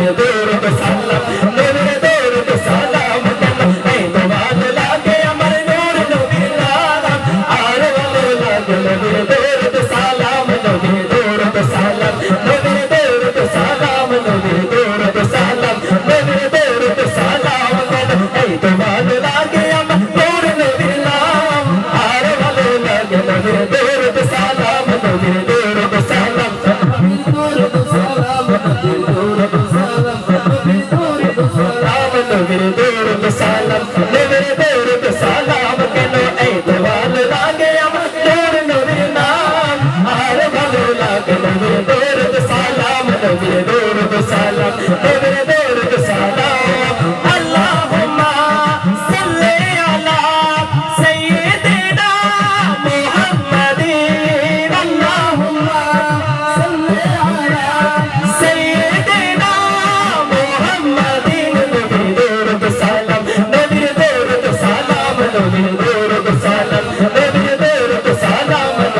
Deus, Thank you.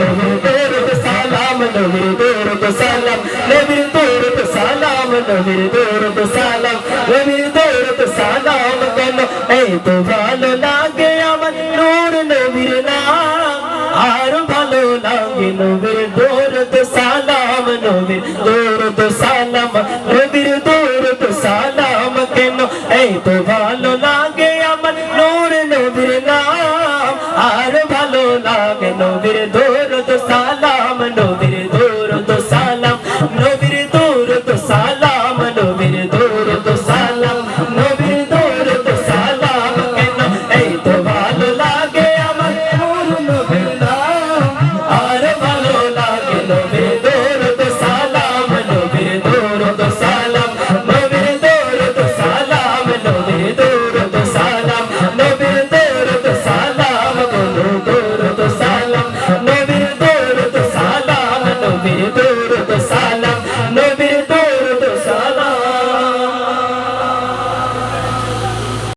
নবীর দৌরত সালাম নবীর দৌরত সালাম নবীর দৌরত সালাম নবীর দৌরত সালাম নবীর দৌরত সালাম কেন এই তো ভালো লাগে আমার